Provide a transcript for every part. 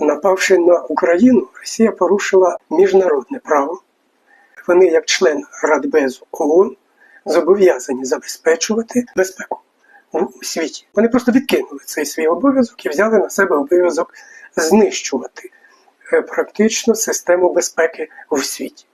Напавши на Україну, Росія порушила міжнародне право. Вони, як член Радбезу ООН, зобов'язані забезпечувати безпеку у світі. Вони просто відкинули цей свій обов'язок і взяли на себе обов'язок знищувати е, практично систему безпеки в світі.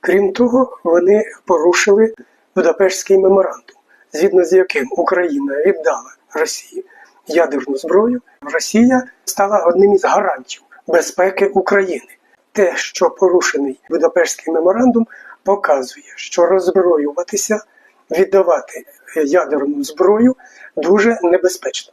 Крім того, вони порушили Будапештський меморандум, згідно з яким Україна віддала Росії ядерну зброю. Росія стала одним із гарантів безпеки України. Те, що порушений Будапештський меморандум, показує, що роззброюватися, віддавати е, ядерну зброю дуже небезпечно.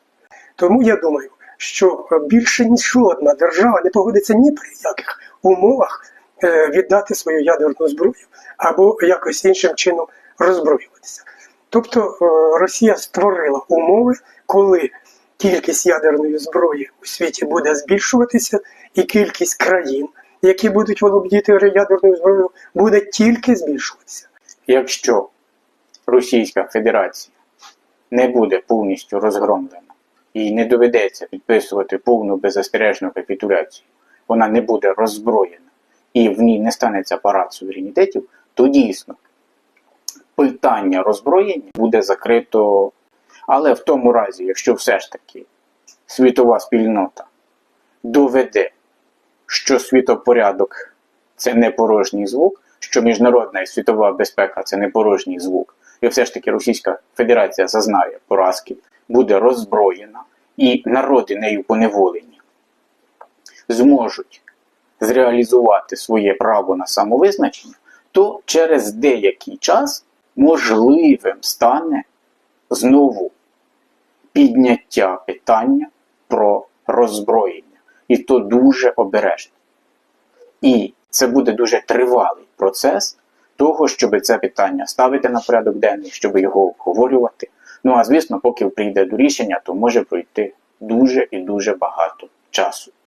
Тому я думаю, що більше ні жодна держава не погодиться ні при яких умовах е, віддати свою ядерну зброю або якось іншим чином роззброюватися. Тобто е, Росія створила умови, коли кількість ядерної зброї у світі буде збільшуватися, і кількість країн, які будуть володіти ядерною зброєю, буде тільки збільшуватися. Якщо Російська Федерація не буде повністю розгромлена і не доведеться підписувати повну беззастережну капітуляцію, вона не буде роззброєна і в ній не станеться парад суверенітетів, то дійсно питання роззброєння буде закрито. Але в тому разі, якщо все ж таки світова спільнота доведе, що світопорядок це не порожній звук, що міжнародна і світова безпека це не порожній звук, і все ж таки Російська Федерація зазнає поразки, буде роззброєна, і народи нею поневолені зможуть зреалізувати своє право на самовизначення, то через деякий час можливим стане знову підняття питання про роззброєння. І то дуже обережно. І це буде дуже тривалий процес того, щоб це питання ставити на порядок денний, щоб його обговорювати. Ну а звісно, поки прийде до рішення, то може пройти дуже і дуже багато часу.